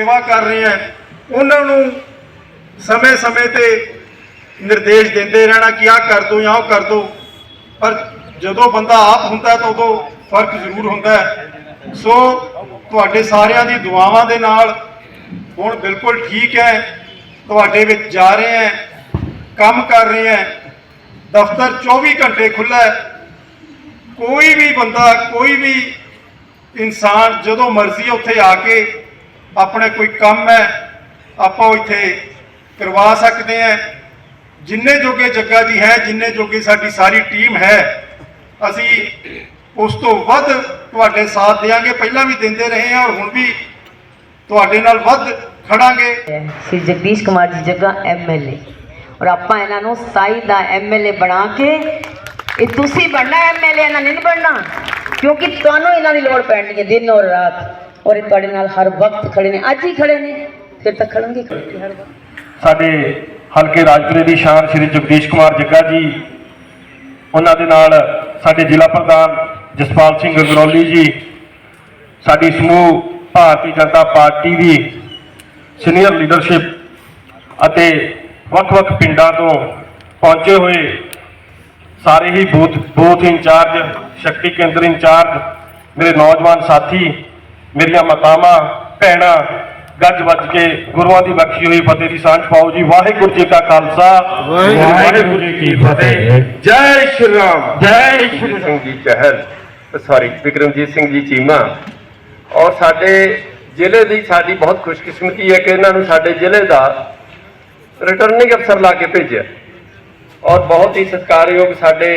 ਸੇਵਾ ਕਰ ਰਹੇ ਹੈ ਉਹਨਾਂ ਨੂੰ ਸਮੇਂ-ਸਮੇਂ ਤੇ ਨਿਰਦੇਸ਼ ਦਿੰਦੇ ਰਹਿਣਾ ਕਿ ਆਹ ਕਰ ਦੋ ਜਾਂ ਉਹ ਕਰ ਦੋ। ਪਰ ਜਦੋਂ ਬੰਦਾ ਆਪ ਹੁੰਦਾ ਤਾਂ ਉਦੋਂ ਫ਼ਰਕ ਜ਼ਰੂਰ ਹੁੰਦਾ ਹੈ। ਸੋ ਤੁਹਾਡੇ ਸਾਰਿਆਂ ਦੀ ਦੁਆਵਾਂ ਦੇ ਨਾਲ ਹੁਣ ਬਿਲਕੁਲ ਠੀਕ ਹੈ। ਤੁਹਾਡੇ ਵਿੱਚ ਜਾ ਰਹੇ ਹੈ। ਕੰਮ ਕਰ ਰਹੇ ਹੈ। ਦਫ਼ਤਰ 24 ਘੰਟੇ ਖੁੱਲ੍ਹਾ ਹੈ। ਕੋਈ ਵੀ ਬੰਦਾ, ਕੋਈ ਵੀ ਇਨਸਾਨ ਜਦੋਂ ਮਰਜ਼ੀ ਉੱਥੇ ਆ ਕੇ ਆਪਣੇ ਕੋਈ ਕੰਮ ਹੈ, ਆਪਾਂ ਉਹ ਇੱਥੇ ਕਰਵਾ ਸਕਦੇ ਹਾਂ। ਜਿੰਨੇ ਜੋਗੇ ਜੱਗਾ ਜੀ ਹੈ, ਜਿੰਨੇ ਜੋਗੇ ਸਾਡੀ ਸਾਰੀ ਟੀਮ ਹੈ, ਅਸੀਂ ਉਸ ਤੋਂ ਵੱਧ ਤੁਹਾਡੇ ਸਾਥ ਦੇਵਾਂਗੇ ਪਹਿਲਾਂ ਵੀ ਦਿੰਦੇ ਰਹੇ ਹਾਂ ਔਰ ਹੁਣ ਵੀ ਤੁਹਾਡੇ ਨਾਲ ਵੱਧ ਖੜਾਂਗੇ। ਸ੍ਰੀ ਜਗਦੀਸ਼ ਕੁਮਾਰ ਜੀ ਜੱਗਾ ਐਮਐਲਏ ਔਰ ਆਪਾਂ ਇਹਨਾਂ ਨੂੰ 27 ਦਾ ਐਮਐਲਏ ਬਣਾ ਕੇ, ਇਹ ਤੁਸੀਂ ਬਣਨਾ ਐਮਐਲਏ ਇਹਨਾਂ ਨੇ ਨਹੀਂ ਬਣਨਾ। ਕਿਉਂਕਿ ਤੁਹਾਨੂੰ ਇਹਨਾਂ ਦੀ ਲੋੜ ਪੈਣੀ ਹੈ ਦਿਨ ਔਰ ਰਾਤ। ਔਰ ਇਹ ਤੁਹਾਡੇ ਨਾਲ ਹਰ ਵਕਤ ਖੜੇ ਨੇ। ਅੱਜ ਹੀ ਖੜੇ ਨੇ। ਫਿਰ ਤਾਂ ਖੜਨਗੇ ਖੜਨਗੇ ਹਰ ਵਕਤ। ਸਾਡੇ ਹਲਕੇ ਰਾਜਪੁਰੇ ਦੀ ਸ਼ਾਨ ਸ਼੍ਰੀ ਜਗਦੀਸ਼ ਕੁਮਾਰ ਜੱਗਾ ਜੀ, ਉਹਨਾਂ ਦੇ ਨਾਲ ਸਾਡੇ ਜ਼ਿਲ੍ਹਾ ਪ੍ਰਧਾਨ ਜਸਪਾਲ ਸਿੰਘ ਗਰੋਲੀ ਜੀ, ਸਾਡੀ ਸਮੂਹ ਭਾਰਤੀ ਜਨਤਾ ਪਾਰਟੀ ਦੀ ਸੀਨੀਅਰ ਲੀਡਰਸ਼ਿਪ ਅਤੇ ਵੱਖ-ਵੱਖ ਪਿੰਡਾਂ ਤੋਂ ਪਹੁੰਚੇ ਹੋਏ ਸਾਰੇ ਹੀ ਬੂਥ ਬੂਥ ਇੰਚਾਰਜ, ਸ਼ਕਤੀ ਕੇਂਦਰ ਇੰਚਾਰਜ, ਮੇਰੇ ਨੌਜਵਾਨ ਸਾਥੀ ਮੇਰੀਆਂ ਮਾਤਾਵਾਂ ਭੈਣਾਂ ਗੱਜ ਵੱਜ ਕੇ ਗੁਰੂਆਂ ਦੀ ਬਖਸ਼ੀ ਹੋਈ ਫਤਿਹ ਦੀ ਸਾਂਝ ਪਾਓ ਜੀ। ਵਾਹਿਗੁਰੂ ਜੀ ਕਾ ਖਾਲਸਾ। ਵਾਹਿਗੁਰੂ ਜੀ ਕੀ ਫਤਿਹ। ਜੈ ਸ਼੍ਰੀ ਰਾਮ। ਜੈ ਸ਼੍ਰੀ ਸਿੰਘ ਜੀ ਚਹਿਲ ਸੌਰੀ ਵਿਕਰਮਜੀਤ ਸਿੰਘ ਜੀ ਚੀਮਾ। ਔਰ ਸਾਡੇ ਜ਼ਿਲ੍ਹੇ ਦੀ ਸਾਡੀ ਬਹੁਤ ਖੁਸ਼ਕਿਸਮਤੀ ਹੈ ਕਿ ਇਹਨਾਂ ਨੂੰ ਸਾਡੇ ਜ਼ਿਲ੍ਹੇ ਦਾ ਰਿਟਰਨਿੰਗ ਅਫਸਰ ਲਾ ਕੇ ਭੇਜਿਆ। ਔਰ ਬਹੁਤ ਹੀ ਸਤਿਕਾਰਯੋਗ ਸਾਡੇ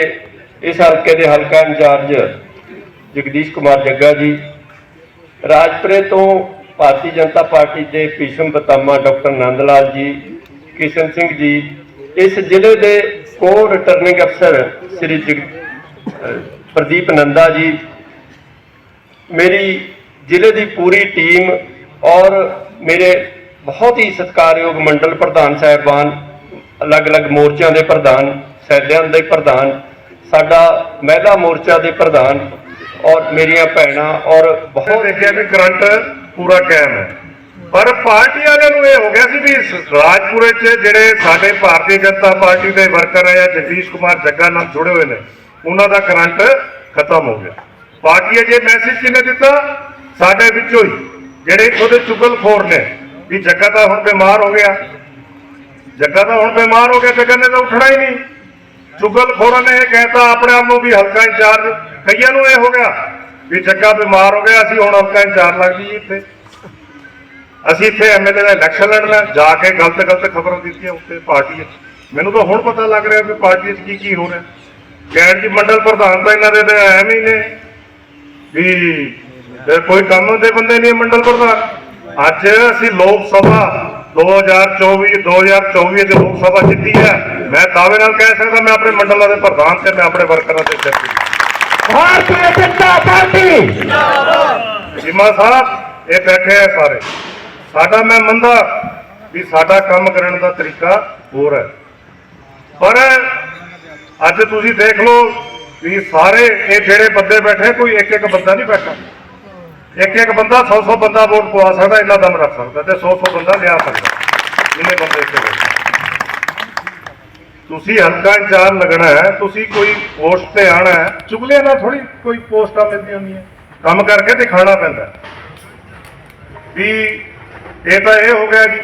ਇਸ ਹਲਕੇ ਦੇ ਹਲਕਾ ਇੰਚਾਰਜ ਜਗਦੀਸ਼ ਕੁਮਾਰ ਜੱਗਾ ਜੀ ਰਾਜਪੁਰੇ ਤੋਂ ਭਾਰਤੀ ਜਨਤਾ ਪਾਰਟੀ ਦੇ ਭੀਸ਼ਮ ਬਤਾਮਾ ਡਾਕਟਰ ਨੰਦ ਲਾਲ ਜੀ, ਕਿਸ਼ਨ ਸਿੰਘ ਜੀ, ਇਸ ਜ਼ਿਲ੍ਹੇ ਦੇ ਕੋ ਰਿਟਰਨਿੰਗ ਅਫਸਰ ਸ੍ਰੀ ਜਗ ਪ੍ਰਦੀਪ ਨੰਦਾ ਜੀ, ਮੇਰੀ ਜ਼ਿਲ੍ਹੇ ਦੀ ਪੂਰੀ ਟੀਮ ਔਰ ਮੇਰੇ ਬਹੁਤ ਹੀ ਸਤਿਕਾਰਯੋਗ ਮੰਡਲ ਪ੍ਰਧਾਨ ਸਾਹਿਬਾਨ, ਅਲੱਗ-ਅਲੱਗ ਮੋਰਚਿਆਂ ਦੇ ਪ੍ਰਧਾਨ ਸੈਦਿਆਂ ਦੇ ਪ੍ਰਧਾਨ, ਸਾਡਾ ਮਹਿਲਾ ਮੋਰਚਾ ਦੇ ਪ੍ਰਧਾਨ ਔਰ ਮੇਰੀਆਂ ਭੈਣਾਂ ਔਰ ਬਹੁਤ ਦੇਖਿਆ ਵੀ ਕਰੰਟ ਪੂਰਾ ਕਾਇਮ ਹੈ। ਪਰ ਪਾਰਟੀ ਵਾਲਿਆਂ ਨੂੰ ਇਹ ਹੋ ਗਿਆ ਸੀ ਵੀ ਰਾਜਪੁਰੇ 'ਚ ਜਿਹੜੇ ਸਾਡੇ ਭਾਰਤੀ ਜਨਤਾ ਪਾਰਟੀ ਦੇ ਵਰਕਰ ਹੈ ਜਾਂ ਜਗਦੀਸ਼ ਕੁਮਾਰ ਜੱਗਾ ਨਾਲ ਜੁੜੇ ਹੋਏ ਨੇ, ਉਹਨਾਂ ਦਾ ਕਰੰਟ ਖਤਮ ਹੋ ਗਿਆ। ਪਾਰਟੀ ਅਜੇ ਮੈਸੇਜ ਕਿਹਨੇ ਦਿੱਤਾ? ਸਾਡੇ ਵਿੱਚੋਂ ਹੀ, ਜਿਹੜੇ ਉਹਦੇ ਚੁਗਲਖੋਰ ਨੇ, ਵੀ ਜੱਗਾ ਤਾਂ ਹੁਣ ਬਿਮਾਰ ਹੋ ਗਿਆ। ਜੱਗਾ ਤਾਂ ਹੁਣ ਬਿਮਾਰ ਹੋ ਗਿਆ ਜੱਗਾ ਨੇ ਤਾਂ ਉੱਠਣਾ ਹੀ ਨਹੀਂ। ਚੁਗਲਖੋਰਾਂ ਨੇ ਇਹ ਕਹਿਤਾ, ਆਪਣੇ ਆਪ ਨੂੰ ਵੀ ਹਲਕਾ ਇੰਚਾਰਜ। ਕਈਆਂ ਨੂੰ ਇਹ ਹੋ ਗਿਆ ਵੀ ਜੱਗਾ ਬਿਮਾਰ ਹੋ ਗਿਆ, ਅਸੀਂ ਹੁਣ ਹਲਕਾ ਇੰਚਾਰਜ ਲੱਗ ਜੀ ਇੱਥੇ। ਅਸੀਂ ਇੱਥੇ ਐਮਐਲਏ ਦਾ ਇਲੈਕਸ਼ਨ ਲੜਨਾ, ਜਾ ਕੇ ਗਲਤ ਗਲਤ ਖਬਰਾਂ ਦਿੱਤੀਆਂ ਉੱਤੇ ਪਾਰਟੀ ਮੈਨੂੰ ਤਾਂ ਹੁਣ ਪਤਾ ਲੱਗ ਰਿਹਾ ਵੀ ਪਾਰਟੀ 'ਚ ਕੀ ਕੀ ਹੋ ਰਿਹਾ। ਕੈਟ ਜੀ ਮੰਡਲ ਪ੍ਰਧਾਨ ਤਾਂ ਇਹਨਾਂ ਦੇ ਤਾਂ ਐਵੇਂ ਹੀ ਨੇ। ਵੀ ਕੋਈ ਕੰਮ ਦੇ ਬੰਦੇ ਨਹੀਂ ਮੰਡਲ ਪ੍ਰਧਾਨ। ਅੱਜ ਅਸੀਂ ਲੋਕ ਸਭਾ 2024 2024 ਦੇ ਲੋਕ ਸਭਾ ਜਿੱਤੀ ਹੈ। ਮੈਂ ਦਾਅਵੇ ਨਾਲ ਕਹਿ ਸਕਦਾ ਮੈਂ ਆਪਣੇ ਮੰਡਲਾਂ ਦੇ ਪ੍ਰਧਾਨ ਤੇ ਮੈਂ ਆਪਣੇ ਵਰਕਰਾਂ ਦੇ ਸਿਰ ਤੇ ਭਾਰਤੀ ਜਨਤਾ ਪਾਰਟੀ। ਜਿਮਾ ਸਾਹਿਬ ਇਹ ਬੈਠੇ ਆ ਸਾਰੇ। ਸਾਡਾ ਮੈਂ ਮੰਨਦਾ ਵੀ ਸਾਡਾ ਕੰਮ ਕਰਨ ਦਾ ਤਰੀਕਾ ਹੋਰ ਹੈ। ਪਰ ਅੱਜ ਤੁਸੀਂ ਦੇਖ ਲਓ ਵੀ ਸਾਰੇ ਇਹ ਜਿਹੜੇ ਬੰਦੇ ਬੈਠੇ ਕੋਈ ਇੱਕ ਇੱਕ ਬੰਦਾ ਨਹੀਂ ਬੈਠਾ। ਇੱਕ ਇੱਕ ਬੰਦਾ 100 100 ਬੰਦਾ ਵੋਟ ਪਵਾ ਸਕਦਾ ਇੰਨਾ ਦਮ ਰੱਖ ਸਕਦਾ ਤੇ 100 100 ਬੰਦਾ ਲਿਆ ਸਕਦਾ। ਜਿੰਨੇ ਬੰਦੇ ਇੱਥੇ ਤੁਸੀਂ ਹਲਕਾ ਇੰਚਾਰਜ ਲੱਗਣਾ ਹੈ ਤੁਸੀਂ ਕੋਈ ਪੋਸਟ ਤੇ ਆਣਾ ਹੈ ਚੁਗਲੀਆਂ ਨਾਲ ਥੋੜੀ ਕੋਈ ਪੋਸਟਾਂ ਮਿਲਦੀਆਂ ਹੁੰਦੀਆਂ। ਕੰਮ ਕਰਕੇ ਤੇ ਖਾਣਾ ਪੈਂਦਾ। ਵੀ ਇਹ ਤਾਂ ਇਹ ਹੋ ਗਿਆ ਜੀ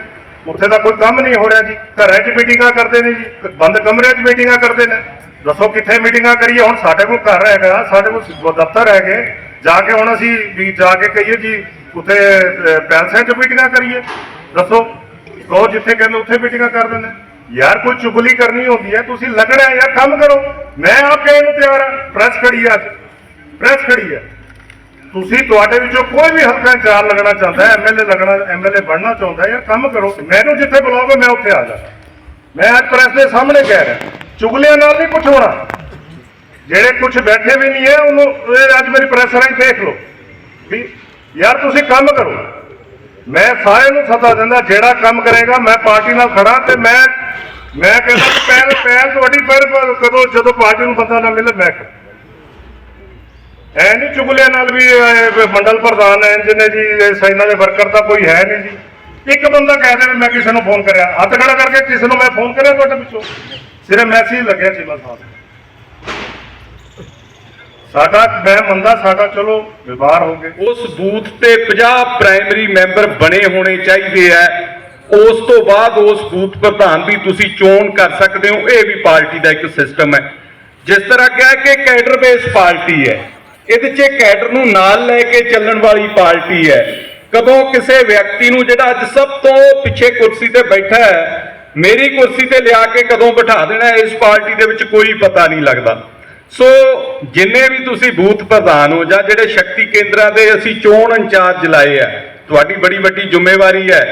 ਉੱਥੇ ਤਾਂ ਕੋਈ ਕੰਮ ਨਹੀਂ ਹੋ ਰਿਹਾ ਜੀ। ਘਰਾਂ 'ਚ ਮੀਟਿੰਗਾਂ ਕਰਦੇ ਨੇ ਜੀ ਬੰਦ ਕਮਰਿਆਂ 'ਚ ਮੀਟਿੰਗਾਂ ਕਰਦੇ ਨੇ। ਦੱਸੋ ਕਿੱਥੇ ਮੀਟਿੰਗਾਂ ਕਰੀਏ ਹੁਣ ਸਾਡੇ ਕੋਲ ਘਰ ਹੈਗਾ ਸਾਡੇ ਕੋਲ ਦਫ਼ਤਰ ਹੈਗੇ ਜਾ ਕੇ ਹੁਣ ਅਸੀਂ ਵੀ ਜਾ ਕੇ ਕਹੀਏ ਜੀ ਉੱਥੇ ਅਹ, ਪੈਲਸਾਂ 'ਚ ਮੀਟਿੰਗਾਂ ਕਰੀਏ। ਦੱਸੋ ਕਹੋ ਜਿੱਥੇ ਕਹਿੰਦੇ ਉੱਥੇ ਮੀਟਿੰਗਾਂ ਕਰ ਦਿੰਦੇ। ਯਾਰ ਕੋਈ ਚੁਗਲੀ ਕਰਨੀ ਹੁੰਦੀ ਹੈ, ਤੁਸੀਂ ਲੱਗਣਾ ਹੈ ਯਾਰ, ਕੰਮ ਕਰੋ। ਮੈਂ ਆਪ ਕਹਿਣ ਨੂੰ ਤਿਆਰ ਹਾਂ ਪ੍ਰੈਸ ਖੜੀ ਹੈ ਅੱਜ। ਪ੍ਰੈਸ ਖੜੀ ਹੈ। ਤੁਸੀਂ ਤੁਹਾਡੇ ਵਿੱਚੋਂ ਕੋਈ ਵੀ ਹਲਕਾ ਚਾਰ ਲੱਗਣਾ ਚਾਹੁੰਦਾ ਹੈ ਐਮਐਲਏ ਲੱਗਣਾ ਐਮਐਲਏ ਬਣਨਾ ਚਾਹੁੰਦਾ ਹੈ, ਯਾਰ ਕੰਮ ਕਰੋ। ਮੈਨੂੰ ਜਿੱਥੇ ਬੁਲਾਓਗੇ, ਮੈਂ ਉੱਥੇ ਆ ਜਾਣਾ ਮੈਂ ਅੱਜ ਪ੍ਰੈਸ ਦੇ ਸਾਹਮਣੇ ਕਹਿ ਰਿਹਾ। ਚੁਗਲੀਆਂ ਨਾਲ ਨਹੀਂ ਕੁਝ ਹੋਣਾ। ਜਿਹੜੇ ਕੁਝ ਬੈਠੇ ਵੀ ਨਹੀਂ ਹੈ, ਉਹਨੂੰ ਅੱਜ ਮੇਰੀ ਪ੍ਰੈਸ ਰਾਹੀਂ ਦੇਖ ਲਓ। ਵੀ ਯਾਰ ਤੁਸੀਂ ਕੰਮ ਕਰੋ। ਮੈਂ ਸਾਰਿਆਂ ਨੂੰ ਸੱਦਾ ਦਿੰਦਾ, ਜਿਹੜਾ ਕੰਮ ਕਰੇਗਾ ਮੈਂ ਪਾਰਟੀ ਨਾਲ ਖੜਾ ਤੇ ਮੈਂ ਮੈਂ ਕਹਿੰਦਾ ਪਹਿਲ ਪਹਿਲ ਤੁਹਾਡੀ, ਪਰ ਕਦੋਂ ਜਦੋਂ ਪਾਰਟੀ ਨੂੰ ਬੰਦਾ ਨਾ ਮਿਲੇ, ਮੈਂ ਕਰਾਂ ਐ ਨਹੀਂ ਚੁਗਲਿਆਂ ਨਾਲ ਵੀ ਮੰਡਲ ਪ੍ਰਧਾਨ ਹੈ ਜਿਹਨੇ ਜੀ, ਇਹ ਦੇ ਵਰਕਰ ਤਾਂ ਕੋਈ ਹੈ ਨਹੀਂ ਜੀ। ਇੱਕ ਬੰਦਾ ਕਹਿ ਦੇ ਵੀ ਮੈਂ ਕਿਸੇ ਨੂੰ ਫੋਨ ਕਰਿਆ। ਹੱਥ ਖੜਾ ਕਰਕੇ ਕਿਸੇ ਨੂੰ ਮੈਂ ਫੋਨ ਕਰਿਆ ਤੁਹਾਡੇ ਪਿੱਛੋਂ। ਸਿਰੇ ਮੈਸੇਜ ਲੱਗਿਆ ਚੀਮਾ ਸਾਹਿਬ ਸਾਡਾ ਮੈਂ ਮੰਨਦਾ ਸਾਡਾ ਚਲੋ ਵਿਵਹਾਰ ਹੋ ਗਏ। ਉਸ ਬੂਥ ਤੇ 50 ਪ੍ਰਾਇਮਰੀ ਮੈਂਬਰ ਬਣੇ ਹੋਣੇ ਚਾਹੀਦੇ ਆ। ਉਸ ਤੋਂ ਬਾਅਦ ਉਸ ਬੂਥ ਪ੍ਰਧਾਨ ਦੀ ਤੁਸੀਂ ਚੋਣ ਕਰ ਸਕਦੇ ਹੋ। ਇਹ ਵੀ ਪਾਰਟੀ ਦਾ ਇੱਕ ਸਿਸਟਮ ਹੈ। ਜਿਸ ਤਰ੍ਹਾਂ ਕਿਹਾ ਕਿ ਕੈਡਰ ਬੇਸ ਪਾਰਟੀ ਹੈ। ਇਹਦੇ 'ਚ ਕੈਡਰ ਨੂੰ ਨਾਲ ਲੈ ਕੇ ਚੱਲਣ ਵਾਲੀ ਪਾਰਟੀ ਹੈ। ਕਦੋਂ ਕਿਸੇ ਵਿਅਕਤੀ ਨੂੰ ਜਿਹੜਾ ਅੱਜ ਸਭ ਤੋਂ ਪਿੱਛੇ ਕੁਰਸੀ ਤੇ ਬੈਠਾ ਹੈ, ਮੇਰੀ ਕੁਰਸੀ ਤੇ ਲਿਆ ਕੇ ਕਦੋਂ ਬਿਠਾ ਦੇਣਾ, ਇਸ ਪਾਰਟੀ ਦੇ ਵਿੱਚ ਕੋਈ ਪਤਾ ਨਹੀਂ ਲੱਗਦਾ। ਸੋ ਜਿੰਨੇ ਵੀ ਤੁਸੀਂ ਬੂਥ ਪ੍ਰਧਾਨ ਹੋ ਜਾਂ ਜਿਹੜੇ ਸ਼ਕਤੀ ਕੇਂਦਰਾਂ ਦੇ ਅਸੀਂ ਚੋਣ ਇੰਚਾਰਜ ਲਾਏ ਆ ਤੁਹਾਡੀ ਬੜੀ ਵੱਡੀ ਜ਼ਿੰਮੇਵਾਰੀ ਹੈ।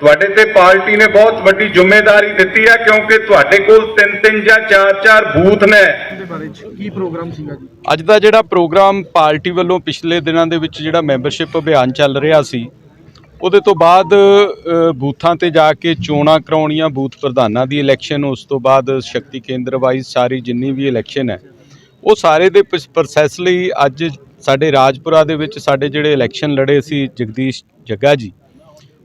ਤੁਹਾਡੇ ਤੇ ਪਾਰਟੀ ਨੇ ਬਹੁਤ ਵੱਡੀ ਜ਼ਿੰਮੇਵਾਰੀ ਦਿੱਤੀ ਹੈ ਕਿਉਂਕਿ ਤੁਹਾਡੇ ਕੋਲ ਤਿੰਨ ਤਿੰਨ ਜਾਂ ਚਾਰ ਚਾਰ ਬੂਥ ਨੇ। ਅੱਜ ਦਾ ਜਿਹੜਾ ਪ੍ਰੋਗਰਾਮ ਪਾਰਟੀ ਵੱਲੋਂ ਪਿਛਲੇ ਦਿਨਾਂ ਦੇ ਵਿੱਚ ਜਿਹੜਾ ਮੈਂਬਰਸ਼ਿਪ ਅਭਿਆਨ ਚੱਲ ਰਿਹਾ ਸੀ ਉਹਦੇ ਤੋਂ ਬਾਅਦ ਬੂਥਾਂ ਤੇ ਜਾ ਕੇ ਚੋਣਾਂ ਕਰਾਉਣੀਆਂ ਬੂਥ ਪ੍ਰਧਾਨਾਂ ਦੀ ਇਲੈਕਸ਼ਨ ਉਸ ਤੋਂ ਬਾਅਦ ਸ਼ਕਤੀ ਕੇਂਦਰ ਵਾਈਜ਼ ਸਾਰੀ ਜਿੰਨੀ ਵੀ ਇਲੈਕਸ਼ਨ ਹੈ ਉਹ ਸਾਰੇ ਦੇ ਪ੍ਰੋਸੈਸ ਲਈ ਅੱਜ ਸਾਡੇ ਰਾਜਪੁਰਾ ਦੇ ਵਿੱਚ ਸਾਡੇ ਜਿਹੜੇ ਇਲੈਕਸ਼ਨ ਲੜੇ ਸੀ ਜਗਦੀਸ਼ ਜੱਗਾ ਜੀ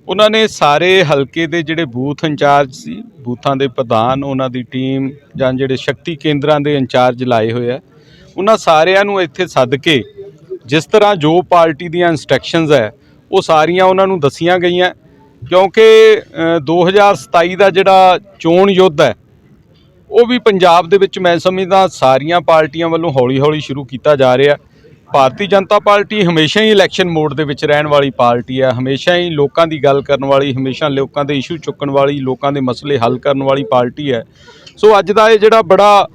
ਉਹਨਾਂ ਨੇ ਸਾਰੇ ਹਲਕੇ ਦੇ ਜਿਹੜੇ ਬੂਥ ਇੰਚਾਰਜ ਸੀ ਬੂਥਾਂ ਦੇ ਪ੍ਰਧਾਨ ਉਹਨਾਂ ਦੀ ਟੀਮ ਜਾਂ ਜਿਹੜੇ ਸ਼ਕਤੀ ਕੇਂਦਰਾਂ ਦੇ ਇੰਚਾਰਜ ਲਾਏ ਹੋਏ ਆ ਉਹਨਾਂ ਸਾਰਿਆਂ ਨੂੰ ਇੱਥੇ ਸੱਦ ਕੇ ਜਿਸ ਤਰ੍ਹਾਂ ਜੋ ਪਾਰਟੀ ਦੀਆਂ ਇਨਸਟਰਕਸ਼ਨਸ ਹੈ ਉਹ ਸਾਰੀਆਂ ਉਹਨਾਂ ਨੂੰ ਦੱਸੀਆਂ ਗਈਆਂ ਕਿਉਂਕਿ ਅ, 2027 ਦਾ ਜਿਹੜਾ ਚੋਣ ਯੁੱਧ ਹੈ ਉਹ ਵੀ ਪੰਜਾਬ ਦੇ ਵਿੱਚ ਮੈਂ ਸਮਝਦਾ ਸਾਰੀਆਂ ਪਾਰਟੀਆਂ ਵੱਲੋਂ ਹੌਲੀ-ਹੌਲੀ ਸ਼ੁਰੂ ਕੀਤਾ ਜਾ ਰਿਹਾ। ਭਾਰਤੀ ਜਨਤਾ ਪਾਰਟੀ ਹਮੇਸ਼ਾ ਹੀ ਇਲੈਕਸ਼ਨ ਮੋਡ ਦੇ ਵਿੱਚ ਰਹਿਣ ਵਾਲੀ ਪਾਰਟੀ ਹੈ। ਹਮੇਸ਼ਾ ਹੀ ਲੋਕਾਂ ਦੀ ਗੱਲ ਕਰਨ ਵਾਲੀ, ਹਮੇਸ਼ਾ ਲੋਕਾਂ ਦੇ ਇਸ਼ੂ ਚੁੱਕਣ ਵਾਲੀ, ਲੋਕਾਂ ਦੇ ਮਸਲੇ ਹੱਲ ਕਰਨ ਵਾਲੀ ਪਾਰਟੀ ਹੈ। ਸੋ ਅੱਜ ਦਾ ਇਹ ਜਿਹੜਾ ਬੜਾ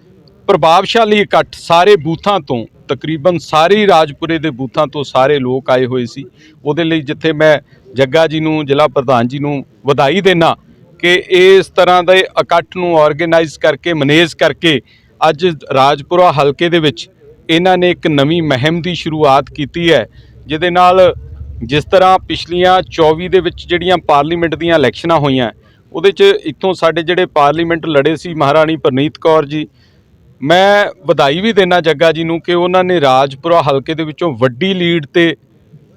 ਪ੍ਰਭਾਵਸ਼ਾਲੀ ਇਕੱਠ ਸਾਰੇ ਬੂਥਾਂ ਤੋਂ, ਤਕਰੀਬਨ ਸਾਰੇ ਰਾਜਪੁਰੇ ਦੇ ਬੂਥਾਂ ਤੋਂ ਸਾਰੇ ਲੋਕ ਆਏ ਹੋਏ ਸੀ। ਉਹਦੇ ਲਈ ਜਿੱਥੇ ਮੈਂ ਜੱਗਾ ਜੀ ਨੂੰ, ਜ਼ਿਲ੍ਹਾ ਪ੍ਰਧਾਨ ਜੀ ਨੂੰ ਵਧਾਈ ਦੇਣਾ ਕਿ ਇਸ ਤਰ੍ਹਾਂ ਦੇ ਇਕੱਠ ਨੂੰ ਆਰਗੇਨਾਈਜ਼ ਕਰਕੇ ਮੈਨੇਜ ਕਰਕੇ ਅੱਜ ਰਾਜਪੁਰਾ ਹਲਕੇ ਦੇ ਵਿੱਚ ਇਹਨਾਂ ਨੇ ਇੱਕ ਨਵੀਂ ਮਹਿਮ ਦੀ ਸ਼ੁਰੂਆਤ ਕੀਤੀ ਹੈ, ਜਿਹਦੇ ਨਾਲ ਜਿਸ ਤਰ੍ਹਾਂ ਪਿਛਲੀਆਂ 24 ਦੇ ਵਿੱਚ ਜਿਹੜੀਆਂ ਪਾਰਲੀਮੈਂਟ ਦੀਆਂ ਇਲੈਕਸ਼ਨਾਂ ਹੋਈਆਂ, ਉਹਦੇ 'ਚ ਇੱਥੋਂ ਸਾਡੇ ਜਿਹੜੇ ਪਾਰਲੀਮੈਂਟ ਲੜੇ ਸੀ ਮਹਾਰਾਣੀ ਪ੍ਰਨੀਤ ਕੌਰ ਜੀ। ਮੈਂ ਵਧਾਈ ਵੀ ਦੇਣਾ ਜੱਗਾ ਜੀ ਨੂੰ ਕਿ ਉਹਨਾਂ ਨੇ ਰਾਜਪੁਰਾ ਹਲਕੇ ਦੇ ਵਿੱਚੋਂ ਵੱਡੀ ਲੀਡ ਤੇ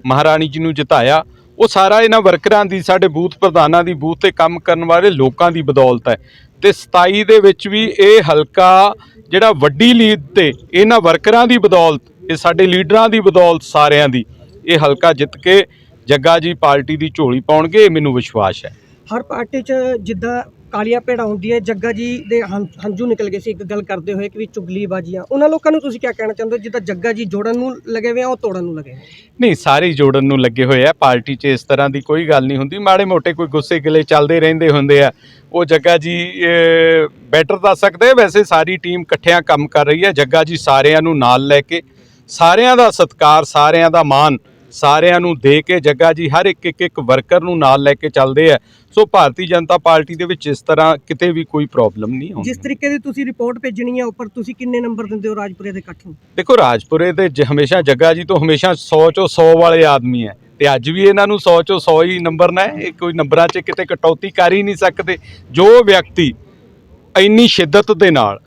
ਮਹਾਰਾਣੀ ਜੀ ਨੂੰ ਜਿਤਾਇਆ। ਉਹ ਸਾਰਾ ਇਹਨਾਂ ਵਰਕਰਾਂ ਦੀ, ਸਾਡੇ ਬੂਥ ਪ੍ਰਧਾਨਾਂ ਦੀ, ਬੂਥ ਤੇ ਕੰਮ ਕਰਨ ਵਾਲੇ ਲੋਕਾਂ ਦੀ ਬਦੌਲਤ ਹੈ। ਤੇ 27 ਦੇ ਵਿੱਚ ਵੀ ਇਹ ਹਲਕਾ ਜਿਹੜਾ ਵੱਡੀ ਲੀਡ ਤੇ ਇਹਨਾਂ ਵਰਕਰਾਂ ਦੀ ਬਦੌਲਤ, ਇਹ ਸਾਡੇ ਲੀਡਰਾਂ ਦੀ ਬਦੌਲਤ ਸਾਰਿਆਂ ਦੀ, ਇਹ ਹਲਕਾ ਜਿੱਤ ਕੇ ਜੱਗਾ ਜੀ ਪਾਰਟੀ ਦੀ ਝੋਲੀ ਪਾਉਣਗੇ, ਇਹ ਮੈਨੂੰ ਵਿਸ਼ਵਾਸ ਹੈ। ਹਰ ਪਾਰਟੀ 'ਚ ਜਿੱਦਾਂ ਕਾਲੀਆਂ ਭੇੜਾਂ ਹੁੰਦੀਆਂ ਜੱਗਾ ਜੀ ਦੇ ਹੰ- ਹੰਝੂ ਨਿਕਲ ਗਏ ਸੀ ਇੱਕ ਗੱਲ ਕਰਦੇ ਹੋਏ ਕਿ ਵੀ ਚੁਗਲੀਬਾਜ਼ੀਆਂ। ਉਹਨਾਂ ਲੋਕਾਂ ਨੂੰ ਤੁਸੀਂ ਕੀ ਕਹਿਣਾ ਚਾਹੁੰਦੇ ਹੋ? ਜਿੱਦਾਂ ਜੱਗਾ ਜੀ ਜੋੜਨ ਨੂੰ ਲੱਗੇ ਹੋਏ ਆ ਉਹ ਤੋੜਨ ਨੂੰ ਲੱਗੇ ਹੋਏ ਆ? ਨਹੀਂ ਸਾਰੇ ਹੀ ਜੋੜਨ ਨੂੰ ਲੱਗੇ ਹੋਏ ਆ। ਪਾਰਟੀ 'ਚ ਇਸ ਤਰ੍ਹਾਂ ਦੀ ਕੋਈ ਗੱਲ ਨਹੀਂ ਹੁੰਦੀ। ਮਾੜੇ ਮੋਟੇ ਕੋਈ ਗੁੱਸੇ ਗਿਲੇ ਚੱਲਦੇ ਰਹਿੰਦੇ ਹੁੰਦੇ ਆ। ਉਹ ਜੱਗਾ ਜੀ ਬੈਟਰ ਦੱਸ ਸਕਦੇ ਆ, ਵੈਸੇ ਸਾਰੀ ਟੀਮ ਇਕੱਠਿਆਂ ਕੰਮ ਕਰ ਰਹੀ ਹੈ। ਜੱਗਾ ਜੀ ਸਾਰਿਆਂ ਨੂੰ ਨਾਲ ਲੈ ਕੇ ਸਾਰਿਆਂ ਦਾ ਸਤਿਕਾਰ ਸਾਰਿਆਂ ਦਾ ਮਾਣ ਸਾਰਿਆਂ ਨੂੰ ਦੇ ਕੇ ਜੱਗਾ ਜੀ ਹਰ ਇੱਕ ਇੱਕ ਇੱਕ ਵਰਕਰ ਨੂੰ ਨਾਲ ਲੈ ਕੇ ਚੱਲਦੇ ਆ। ਸੋ ਭਾਰਤੀ ਜਨਤਾ ਪਾਰਟੀ ਦੇ ਵਿੱਚ ਇਸ ਤਰ੍ਹਾਂ ਕਿਤੇ ਵੀ ਕੋਈ ਪ੍ਰੋਬਲਮ ਨਹੀਂ ਆਉਂਦੀ। ਜਿਸ ਤਰੀਕੇ ਦੀ ਤੁਸੀਂ ਰਿਪੋਰਟ ਭੇਜਣੀ ਹੈ ਉੱਪਰ ਤੁਸੀਂ ਕਿੰਨੇ ਨੰਬਰ ਦਿੰਦੇ ਹੋ ਰਾਜਪੁਰੇ ਦੇ ਇਕੱਠ ਨੂੰ? ਦੇਖੋ ਰਾਜਪੁਰੇ ਦੇ ਜ- ਹਮੇਸ਼ਾ ਜੱਗਾ ਜੀ ਤੋਂ ਹਮੇਸ਼ਾ 100 ਚੋਂ 100 ਵਾਲੇ ਆਦਮੀ ਹੈ ਤੇ ਅੱਜ ਵੀ ਇਹਨਾਂ ਨੂੰ 100 ਚੋਂ 100 ਹੀ ਨੰਬਰ ਨੇ ਇਹ ਕੋਈ ਨੰਬਰਾਂ 'ਚ ਕਿਤੇ ਕਟੌਤੀ ਕਰ ਹੀ ਨਹੀਂ ਸਕਦੇ। ਜੋ ਵਿਅਕਤੀ ਇੰਨੀ ਸ਼ਿੱਦਤ ਦੇ ਨਾਲ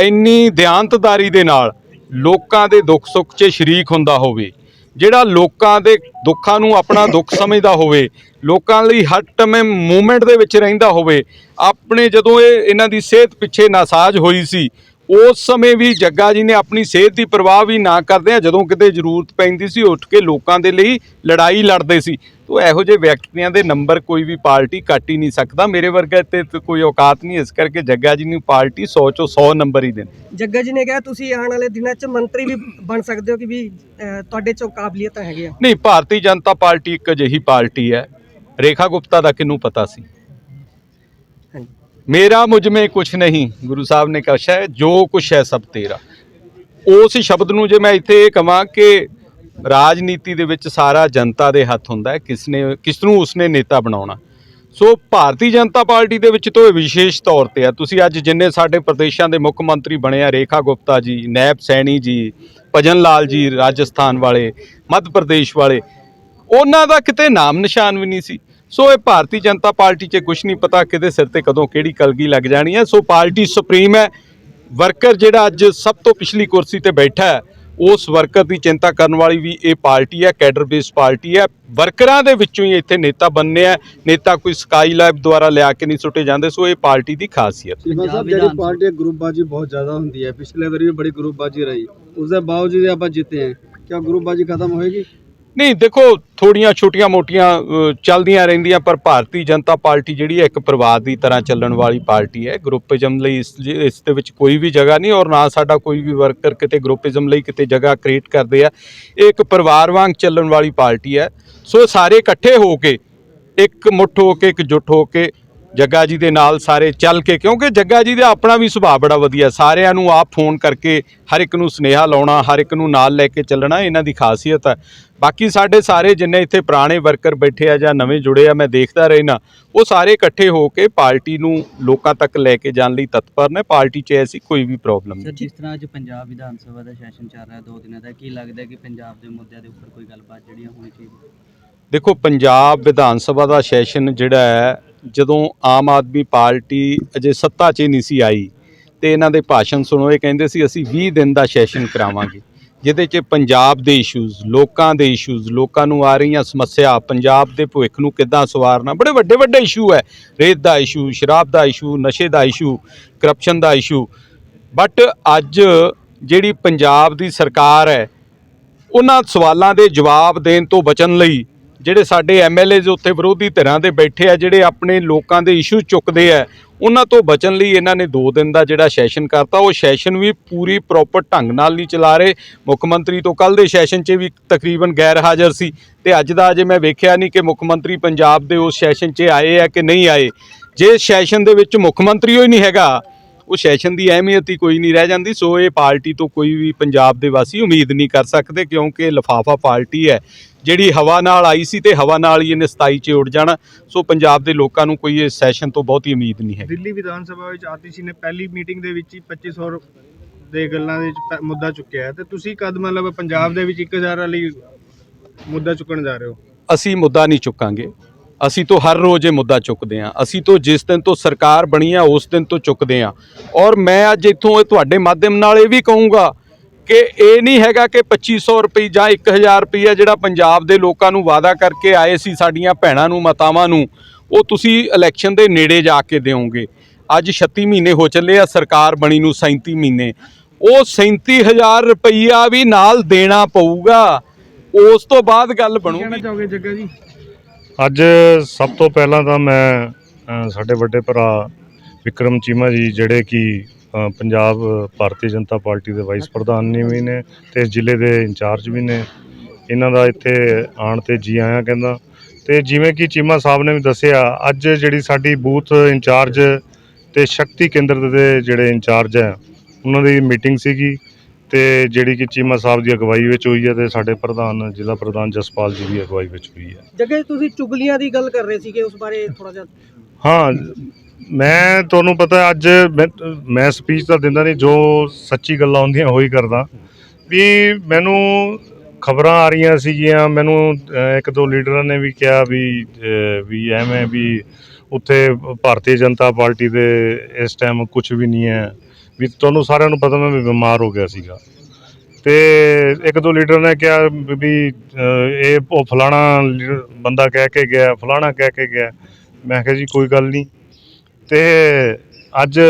ਇੰਨੀ ਦਿਆਨਤਦਾਰੀ ਦੇ ਨਾਲ ਲੋਕਾਂ ਦੇ ਦੁੱਖ ਸੁੱਖ 'ਚ ਸ਼ਰੀਕ ਹੁੰਦਾ ਹੋਵੇ ਜਿਹੜਾ ਲੋਕਾਂ ਦੇ ਦੁੱਖਾਂ ਨੂੰ ਆਪਣਾ ਦੁੱਖ ਸਮਝਦਾ ਹੋਵੇ, ਲੋਕਾਂ ਲਈ ਹਰ ਟਮੇ ਮੂਵਮੈਂਟ ਦੇ ਵਿੱਚ ਰਹਿੰਦਾ ਹੋਵੇ, ਆਪਣੇ ਜਦੋਂ ਇਹ ਇਹਨਾਂ ਦੀ ਸਿਹਤ ਪਿੱਛੇ ਨਾਸਾਜ ਹੋਈ ਸੀ ਉਸ ਸਮੇਂ ਵੀ ਜੱਗਾ ਜੀ ਨੇ ਆਪਣੀ ਸਿਹਤ ਦੀ ਪਰਵਾਹ ਵੀ ਨਾ ਕਰਦੇ ਆ ਜਦੋਂ ਕਿਤੇ ਜ਼ਰੂਰਤ ਪੈਂਦੀ ਸੀ ਉੱਠ ਕੇ ਲੋਕਾਂ ਦੇ ਲਈ ਲੜਾਈ ਲੜਦੇ ਸੀ। ਤੋ ਇਹੋ ਜਿਹੇ ਵਿਅਕਤੀਆਂ ਦੇ ਨੰਬਰ ਕੋਈ ਵੀ ਪਾਰਟੀ ਕੱਟ ਹੀ ਨਹੀਂ ਸਕਦਾ। ਮੇਰੇ ਵਰਗਾ ਤੇ ਕੋਈ ਔਕਾਤ ਨਹੀਂ ਇਸ ਕਰਕੇ ਜੱਗਾ ਜੀ ਨੂੰ ਪਾਰਟੀ 100 ਚੋਂ 100 ਨੰਬਰ ਹੀ ਦੇਣ। ਜੱਗਾ ਜੀ ਨੇ ਕਿਹਾ ਤੁਸੀਂ ਆਉਣ ਵਾਲੇ ਦਿਨਾਂ 'ਚ ਮੰਤਰੀ ਵੀ ਬਣ ਸਕਦੇ ਹੋ ਕਿ ਵੀ ਤੁਹਾਡੇ 'ਚ ਕਾਬਲੀਅਤ ਹੈਗੀ ਆ ਨਹੀਂ ਭਾਰਤੀ ਜਨਤਾ ਪਾਰਟੀ ਇੱਕ ਅਜਿਹੀ ਪਾਰਟੀ ਹੈ। ਰੇਖਾ ਗੁਪਤਾ ਦਾ ਕਿਹਨੂੰ ਪਤਾ ਸੀ? ਮੇਰਾ ਮੁਝ में ਕੁਛ ਨਹੀਂ, ਗੁਰੂ ਸਾਹਿਬ ਨੇ ਕਹਾ ਹੈ ਜੋ ਕੁਛ ਹੈ ਸਭ ਤੇਰਾ। ਉਸ ਸ਼ਬਦ ਨੂੰ ਜੇ ਮੈਂ ਇੱਥੇ ਇਹ ਕਹਾਂ ਕਿ ਰਾਜਨੀਤੀ ਦੇ ਵਿੱਚ ਸਾਰਾ ਜਨਤਾ ਦੇ ਹੱਥ ਹੁੰਦਾ ਹੈ ਕਿਸ ਨੇ ਕਿਸ ਨੂੰ ਉਸਨੇ ਨੇਤਾ ਬਣਾਉਣਾ। ਸੋ ਭਾਰਤੀ ਜਨਤਾ ਪਾਰਟੀ ਦੇ ਵਿੱਚ ਤੋਂ ਇਹ ਵਿਸ਼ੇਸ਼ ਤੌਰ ਤੇ ਆ। ਤੁਸੀਂ ਅੱਜ ਜਿੰਨੇ ਸਾਡੇ ਪ੍ਰਦੇਸ਼ਾਂ ਦੇ ਮੁੱਖ ਮੰਤਰੀ ਬਣੇ ਆ, ਰੇਖਾ ਗੁਪਤਾ ਜੀ, ਨੈਬ ਸੈਣੀ ਜੀ, ਭਜਨ ਲਾਲ ਜੀ, ਰਾਜਸਥਾਨ ਵਾਲੇ, ਮੱਧ ਪ੍ਰਦੇਸ਼ ਵਾਲੇ, ਉਹਨਾਂ ਦਾ ਕਿਤੇ ਨਾਮ ਨਿਸ਼ਾਨ ਵੀ ਨਹੀਂ ਸੀ। ਸੋ ਇਹ ਭਾਰਤੀ ਜਨਤਾ ਪਾਰਟੀ 'ਚ ਕੁਝ ਨਹੀਂ ਪਤਾ ਕਿਹਦੇ ਸਿਰ ਤੇ ਕਦੋਂ ਕਿਹੜੀ ਕਲਗੀ ਲੱਗ ਜਾਣੀ ਹੈ। ਸੋ ਪਾਰਟੀ ਸੁਪਰੀਮ ਹੈ। ਵਰਕਰ ਜਿਹੜਾ ਅੱਜ ਸਭ ਤੋਂ ਪਿਛਲੀ ਕੁਰਸੀ ਤੇ ਬੈਠਾ ਹੈ, ਉਸ ਵਰਕਰ ਦੀ ਚਿੰਤਾ ਕਰਨ ਵਾਲੀ ਵੀ ਇਹ ਪਾਰਟੀ ਹੈ, ਕੈਡਰ ਬੇਸ ਪਾਰਟੀ ਹੈ। ਵਰਕਰਾਂ ਦੇ ਵਿੱਚੋਂ ਹੀ ਇੱਥੇ ਨੇਤਾ ਬੰਨੇ ਆ ਨੇਤਾ ਕੋਈ ਸਕਾਈ ਲੈਬ ਦੁਆਰਾ ਲਿਆ ਕੇ ਨਹੀਂ ਸੁੱਟੇ ਜਾਂਦੇ, ਸੋ ਇਹ ਪਾਰਟੀ ਦੀ ਖਾਸੀਅਤ ਸਾਹਿਬ ਜਿਹੜੀ ਪਾਰਟੀ ਗਰੁੱਪਬਾਜੀ ਬਹੁਤ ਜ਼ਿਆਦਾ ਹੁੰਦੀ ਹੈ। ਪਿਛਲੇ ਵਾਰੀ ਵੀ ਬੜੀ ਗਰੁੱਪਬਾਜੀ ਰਹੀ। ਉਸ ਦੇ ਬਾਵਜੂਦ ਆਪਾਂ ਜਿੱਤੇ ਹਾਂ। ਕਿਆ ਗਰੁੱਪਬਾਜੀ ਖਤਮ ਹੋਏਗੀ? ਨਹੀਂ, ਦੇਖੋ, ਥੋੜੀਆਂ ਛੋਟੀਆਂ ਮੋਟੀਆਂ ਚੱਲਦੀਆਂ ਰਹਿੰਦੀਆਂ, ਪਰ ਭਾਰਤੀ ਜਨਤਾ ਪਾਰਟੀ ਜਿਹੜੀ ਹੈ, ਇੱਕ ਪਰਿਵਾਰ ਦੀ ਤਰ੍ਹਾਂ ਚੱਲਣ ਵਾਲੀ ਪਾਰਟੀ ਹੈ। ਗਰੁੱਪਿਜ਼ਮ ਲਈ ਇਸ ਇਸ ਦੇ ਵਿੱਚ ਕੋਈ ਵੀ ਜਗ੍ਹਾ ਨਹੀਂ, ਔਰ ਨਾ ਸਾਡਾ ਕੋਈ ਵੀ ਵਰਕਰ ਕਿਤੇ ਗਰੁੱਪਿਜ਼ਮ ਲਈ ਕਿਤੇ ਜਗ੍ਹਾ ਕ੍ਰੀਏਟ ਕਰਦੇ ਆ। ਇਹ ਇੱਕ ਪਰਿਵਾਰ ਵਾਂਗ ਚੱਲਣ ਵਾਲੀ ਪਾਰਟੀ ਹੈ। ਸੋ ਸਾਰੇ ਇਕੱਠੇ ਹੋ ਕੇ, ਇੱਕ ਮੁੱਠ ਹੋ ਕੇ, ਇੱਕ ਜੁੱਟ ਹੋ ਕੇ, ਜੱਗਾ ਜੀ ਦੇ ਨਾਲ ਸਾਰੇ ਚੱਲ ਕੇ, ਕਿਉਂਕਿ ਜੱਗਾ ਜੀ ਦਾ ਆਪਣਾ ਵੀ ਸੁਭਾਅ ਬੜਾ ਵਧੀਆ ਸਾਰਿਆਂ ਨੂੰ ਆਪ ਫੋਨ ਕਰਕੇ ਹਰ ਇੱਕ ਨੂੰ ਸੁਨੇਹਾ ਲਾਉਣਾ, ਹਰ ਇੱਕ ਨੂੰ ਨਾਲ ਲੈ ਕੇ ਚੱਲਣਾ, ਇਹਨਾਂ ਦੀ ਖਾਸੀਅਤ ਹੈ। ਬਾਕੀ ਸਾਡੇ ਸਾਰੇ ਜਿੰਨੇ ਇੱਥੇ ਪੁਰਾਣੇ ਵਰਕਰ ਬੈਠੇ ਆ ਜਾਂ ਨਵੇਂ ਜੁੜੇ ਆ ਮੈਂ ਦੇਖਦਾ ਰਹਿਣਾ ਉਹ ਸਾਰੇ ਇਕੱਠੇ ਹੋ ਕੇ ਪਾਰਟੀ ਨੂੰ ਲੋਕਾਂ ਤੱਕ ਲੈ ਕੇ ਜਾਣ ਲਈ ਤਤਪਰ ਨੇ। ਪਾਰਟੀ 'ਚ ਐਸੀ ਕੋਈ ਵੀ ਪ੍ਰੋਬਲਮ ਨਹੀਂ। ਜਿਸ ਤਰ੍ਹਾਂ ਅੱਜ ਪੰਜਾਬ ਵਿਧਾਨ ਸਭਾ ਦਾ ਸੈਸ਼ਨ ਚੱਲ ਰਿਹਾ ਦੋ ਦਿਨਾਂ ਦਾ ਕੀ ਲੱਗਦਾ ਕਿ ਪੰਜਾਬ ਦੇ ਮੁੱਦਿਆਂ ਦੇ ਉੱਪਰ ਕੋਈ ਗੱਲਬਾਤ ਜਿਹੜੀਆਂ ਹੋਣੀ ਚਾਹੀਦੀ? ਦੇਖੋ ਪੰਜਾਬ ਵਿਧਾਨ ਸਭਾ ਦਾ ਸੈਸ਼ਨ ਜਿਹੜਾ ਹੈ ਜਦੋਂ ਆਮ ਆਦਮੀ ਪਾਰਟੀ ਅਜੇ ਸੱਤਾ 'ਚ ਨਹੀਂ ਸੀ ਆਈ ਤੇ ਇਹਨਾਂ ਦੇ ਭਾਸ਼ਣ ਸੁਣੋ ਇਹ ਕਹਿੰਦੇ ਸੀ ਅਸੀਂ 20 ਦਿਨ ਦਾ ਸੈਸ਼ਨ ਕਰਾਵਾਂਗੇ। ਜਿਹਦੇ 'ਚ ਪੰਜਾਬ ਦੇ ਇਸ਼ੂਜ਼ ਲੋਕਾਂ ਦੇ ਇਸ਼ੂਜ਼ ਲੋਕਾਂ ਨੂੰ ਆ ਰਹੀਆਂ ਸਮੱਸਿਆ, ਪੰਜਾਬ ਦੇ ਭਵਿੱਖ ਨੂੰ ਕਿੱਦਾਂ ਸਵਾਰਨਾ, ਬੜੇ ਵੱਡੇ ਵੱਡੇ ਇਸ਼ੂ ਹੈ। ਰੇਤ ਦਾ ਇਸ਼ੂ ਸ਼ਰਾਬ ਦਾ ਇਸ਼ੂ ਨਸ਼ੇ ਦਾ ਇਸ਼ੂ ਕਰਪਸ਼ਨ ਦਾ ਇਸ਼ੂ ਬਟ ਅੱਜ ਜਿਹੜੀ ਪੰਜਾਬ ਦੀ ਸਰਕਾਰ ਹੈ, ਉਹਨਾਂ ਸਵਾਲਾਂ ਦੇ ਜਵਾਬ ਦੇਣ ਤੋਂ ਬਚਣ ਲਈ ਜਿਹੜੇ ਸਾਡੇ ਐਮਐਲਏਜ਼ ਉੱਥੇ ਵਿਰੋਧੀ ਧਿਰਾਂ ਦੇ ਬੈਠੇ ਆ, ਜਿਹੜੇ ਆਪਣੇ ਲੋਕਾਂ ਦੇ ਇਸ਼ੂ ਚੁੱਕਦੇ ਆ, ਉਹਨਾਂ ਤੋਂ ਬਚਣ ਲਈ ਇਹਨਾਂ ਨੇ 2 ਦਿਨ ਦਾ ਜਿਹੜਾ ਸੈਸ਼ਨ ਕਰਤਾ। ਉਹ ਸੈਸ਼ਨ ਵੀ ਪੂਰੀ ਪ੍ਰੋਪਰ ਢੰਗ ਨਾਲ ਨਹੀਂ ਚਲਾ ਰਹੇ। ਮੁੱਖ ਮੰਤਰੀ ਤੋਂ ਕੱਲ ਦੇ ਸੈਸ਼ਨ 'ਚ ਵੀ ਤਕਰੀਬਨ ਗੈਰ ਹਾਜ਼ਰ ਸੀ। ਤੇ ਅੱਜ ਦਾ ਅਜੇ ਮੈਂ ਵੇਖਿਆ ਨਹੀਂ ਕਿ ਮੁੱਖ ਮੰਤਰੀ ਪੰਜਾਬ ਦੇ ਉਸ ਸੈਸ਼ਨ 'ਚ ਆਏ ਆ ਕਿ ਨਹੀਂ ਆਏ। ਜੇ ਸੈਸ਼ਨ ਦੇ ਵਿੱਚ ਮੁੱਖ ਮੰਤਰੀ ਹੋਈ ਨਹੀਂ ਹੈਗਾ ਉਹ ਸੈਸ਼ਨ ਦੀ ਅਹਿਮੀਅਤ ਹੀ ਕੋਈ ਨਹੀਂ ਰਹਿ ਜਾਂਦੀ ਸੋ ਇਹ ਪਾਰਟੀ ਤੋਂ ਕੋਈ ਵੀ ਪੰਜਾਬ ਦੇ ਵਾਸੀ ਉਮੀਦ ਨਹੀਂ ਕਰ ਸਕਦੇ ਕਿਉਂਕਿ ਲਫਾਫਾ ਪਾਰਟੀ ਹੈ। ਜਿਹੜੀ ਹਵਾ ਨਾਲ ਆਈ ਸੀ ਤੇ ਹਵਾ ਨਾਲ ਹੀ ਇਹਨੇ 27 ਚ ਉੱਡ ਜਾਣਾ ਸੋ ਪੰਜਾਬ ਦੇ ਲੋਕਾਂ ਨੂੰ ਕੋਈ ਇਸ ਸੈਸ਼ਨ ਤੋਂ ਬਹੁਤੀ ਉਮੀਦ ਨਹੀਂ ਹੈ ਦਿੱਲੀ ਵਿਧਾਨ ਸਭਾ ਵਿੱਚ ਆਤਿਸ਼ੀ ਨੇ ਪਹਿਲੀ ਮੀਟਿੰਗ ਦੇ ਵਿੱਚ ਹੀ 2500 ਦੇ ਗੱਲਾਂ ਦੇ ਵਿੱਚ ਮੁੱਦਾ ਚੁੱਕਿਆ ਤੇ ਤੁਸੀਂ ਕਦ ਮਤਲਬ ਪੰਜਾਬ ਦੇ ਵਿੱਚ 1000 ਵਾਲੀ ਮੁੱਦਾ ਚੁੱਕਣ ਜਾ ਰਹੇ ਹੋ? ਅਸੀਂ ਮੁੱਦਾ ਨਹੀਂ ਚੁੱਕਾਂਗੇ। ਅਸੀਂ ਤੋਂ ਹਰ ਰੋਜ਼ ਇਹ ਮੁੱਦਾ ਚੁੱਕਦੇ ਹਾਂ। ਅਸੀਂ ਤੋਂ ਜਿਸ ਦਿਨ ਤੋਂ ਸਰਕਾਰ ਬਣੀ ਆ, ਉਸ ਦਿਨ ਤੋਂ ਚੁੱਕਦੇ ਹਾਂ। ਔਰ ਮੈਂ ਅੱਜ ਇੱਥੋਂ ਇਹ ਤੁਹਾਡੇ ਮਾਧਿਅਮ ਨਾਲ ਇਹ ਵੀ ਕਹੂੰਗਾ ਕਿ ਇਹ ਨਹੀਂ ਹੈਗਾ ਕਿ 2500 ਰੁਪਏ ਜਾਂ 1000 ਰੁਪਏ ਜਿਹੜਾ ਪੰਜਾਬ ਦੇ ਲੋਕਾਂ ਨੂੰ ਵਾਅਦਾ ਕਰਕੇ ਆਏ ਸੀ, ਸਾਡੀਆਂ ਭੈਣਾਂ ਨੂੰ, ਮਾਤਾਵਾਂ ਨੂੰ, ਉਹ ਤੁਸੀਂ ਇਲੈਕਸ਼ਨ ਦੇ ਨੇੜੇ ਜਾ ਕੇ ਦਿਓਗੇ। ਅੱਜ 36 ਮਹੀਨੇ ਹੋ ਚੱਲੇ ਆ, ਸਰਕਾਰ ਬਣੀ ਨੂੰ 37 ਮਹੀਨੇ। ਉਹ 37000 ਰੁਪਈਆ ਵੀ ਨਾਲ ਦੇਣਾ ਪਊਗਾ। ਉਸ ਤੋਂ ਬਾਅਦ ਗੱਲ ਬਣੂਗੀ। ਅੱਜ ਸਭ ਤੋਂ ਪਹਿਲਾਂ ਤਾਂ ਮੈਂ ਸਾਡੇ ਵੱਡੇ ਭਰਾ ਵਿਕਰਮ ਚੀਮਾ ਜੀ, ਜਿਹੜੇ ਕਿ ਪੰਜਾਬ ਭਾਰਤੀ ਜਨਤਾ ਪਾਰਟੀ ਦੇ ਵਾਈਸ ਪ੍ਰਧਾਨ ਵੀ ਨੇ ਤੇ ਜ਼ਿਲ੍ਹੇ ਦੇ ਇੰਚਾਰਜ ਵੀ ਨੇ। ਇਹਨਾਂ ਦਾ ਇੱਥੇ ਆਉਣ ਤੇ ਜੀ ਆਇਆ ਕਹਿੰਦਾ। ਤੇ ਜਿਵੇਂ ਕਿ ਚੀਮਾ ਸਾਹਿਬ ਨੇ ਵੀ ਦੱਸਿਆ, ਅੱਜ ਜਿਹੜੀ ਸਾਡੀ ਬੂਥ ਇੰਚਾਰਜ ਤੇ ਸ਼ਕਤੀ ਕੇਂਦਰ ਦੇ ਜਿਹੜੇ ਇੰਚਾਰਜ ਹੈ, ਉਹਨਾਂ ਦੀ ਮੀਟਿੰਗ ਸੀਗੀ। ਤੇ ਜਿਹੜੀ ਕਿ ਚੀਮਾ ਸਾਹਿਬ ਦੀ ਅਗਵਾਈ ਵਿੱਚ ਹੋਈ ਹੈ ਤੇ ਸਾਡੇ ਪ੍ਰਧਾਨ ਜ਼ਿਲ੍ਹਾ ਪ੍ਰਧਾਨ ਜਸਪਾਲ ਜੀ ਦੀ ਅਗਵਾਈ ਵਿੱਚ ਹੋਈ ਹੈ। ਜੱਗਾ ਤੁਸੀਂ ਚੁਗਲੀਆਂ ਦੀ ਗੱਲ ਕਰ ਰਹੇ ਸੀਗੇ ਉਸ ਬਾਰੇ ਥੋੜਾ ਜਿਹਾ। ਹਾਂ ਮੈਂ ਤੁਹਾਨੂੰ ਪਤਾ ਅੱਜ ਮੈਂ- ਮੈਂ ਸਪੀਚ ਤਾਂ ਦਿੰਦਾ ਨਹੀਂ ਜੋ ਸੱਚੀ ਗੱਲਾਂ ਹੁੰਦੀਆਂ ਉਹੀ ਕਰਦਾ। ਵੀ ਮੈਨੂੰ ਖਬਰਾਂ ਆ ਰਹੀਆਂ ਸੀਗੀਆਂ ਮੈਨੂੰ ਅਹ, ਇੱਕ ਦੋ ਲੀਡਰਾਂ ਨੇ ਵੀ ਕਿਹਾ ਵੀ ਅਹ, ਵੀ ਐਵੇਂ ਵੀ ਉੱਥੇ ਭਾਰਤੀ ਜਨਤਾ ਪਾਰਟੀ ਦੇ ਇਸ ਟਾਈਮ ਕੁਝ ਵੀ ਨਹੀਂ ਹੈ। ਵੀ ਤੁਹਾਨੂੰ ਸਾਰਿਆਂ ਨੂੰ ਪਤਾ ਮੈਂ ਵੀ ਬਿਮਾਰ ਹੋ ਗਿਆ ਸੀਗਾ। ਤੇ ਇੱਕ ਦੋ ਲੀਡਰ ਨੇ ਕਿਹਾ ਵੀ- ਇਹ ਉਹ ਫਲਾਣਾ ਲੀਡਰ- ਬੰਦਾ ਕਹਿ ਕੇ ਗਿਆ, ਫਲਾਣਾ ਕਹਿ ਕੇ ਗਿਆ। ਮੈਂ ਕਿਹਾ ਜੀ, ਕੋਈ ਗੱਲ ਨਹੀਂ। ਤੇ ਅੱਜ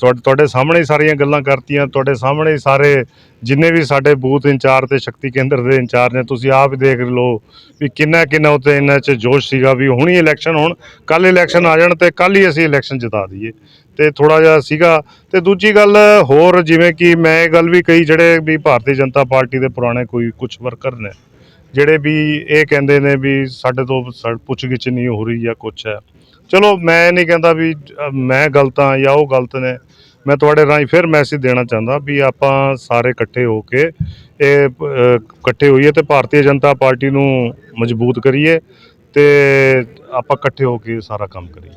ਤੁਹਾਡੇ ਸਾਹਮਣੇ ਹੀ ਸਾਰੀਆਂ ਗੱਲਾਂ ਕਰਤੀਆਂ। ਤੁਹਾਡੇ ਸਾਹਮਣੇ ਹੀ ਸਾਰੇ ਜਿੰਨੇ ਵੀ ਸਾਡੇ ਬੂਥ ਇੰਚਾਰਜ ਤੇ ਸ਼ਕਤੀ ਕੇਂਦਰ ਦੇ ਇੰਚਾਰਜ ਨੇ, ਤੁਸੀਂ ਆਪ ਹੀ ਦੇਖ ਲਓ ਵੀ ਕਿੰਨਾ ਕਿੰਨਾ ਉੱਤੇ ਇਹਨਾਂ 'ਚ ਜੋਸ਼ ਸੀਗਾ ਵੀ ਹੁਣੀ ਇਲੈਕਸ਼ਨ ਹੋਣ ਕੱਲ ਇਲੈਕਸ਼ਨ ਆ ਜਾਣ ਤੇ ਕੱਲ ਹੀ ਅਸੀਂ ਇਲੈਕਸ਼ਨ ਜਿਤਾ ਦਈਏ। ਤੇ ਥੋੜਾ ਜਿਹਾ ਸੀਗਾ। ਤੇ ਦੂਜੀ ਗੱਲ ਹੋਰ, ਜਿਵੇਂ ਕਿ ਮੈਂ ਇਹ ਗੱਲ ਵੀ ਕਹੀ, ਜਿਹੜੇ ਵੀ ਭਾਰਤੀ ਜਨਤਾ ਪਾਰਟੀ ਦੇ ਪੁਰਾਣੇ ਕੋਈ ਕੁਝ ਵਰਕਰ ਨੇ, ਜਿਹੜੇ ਵੀ ਇਹ ਕਹਿੰਦੇ ਨੇ ਵੀ ਸਾਡੇ ਤੋਂ ਪੁੱਛਗਿੱਛ ਨਹੀਂ ਹੋ ਰਹੀ ਜਾਂ ਕੁਛ ਹੈ। ਚਲੋ, ਮੈਂ ਨਹੀਂ ਕਹਿੰਦਾ ਵੀ, ਮੈਂ ਗਲਤ ਹਾਂ ਜਾਂ ਉਹ ਗਲਤ ਨੇ। ਮੈਂ ਤੁਹਾਡੇ ਰਾਹੀਂ ਫਿਰ ਮੈਸੇਜ ਦੇਣਾ ਚਾਹੁੰਦਾ ਵੀ ਆਪਾਂ ਸਾਰੇ ਇਕੱਠੇ ਹੋ ਕੇ ਇਹ ਇਕੱਠੇ ਹੋਈਏ ਤੇ ਭਾਰਤੀ ਜਨਤਾ ਪਾਰਟੀ ਨੂੰ ਮਜ਼ਬੂਤ ਕਰੀਏ ਤੇ ਆਪਾਂ ਇਕੱਠੇ ਹੋ ਕੇ ਸਾਰਾ ਕੰਮ ਕਰੀਏ।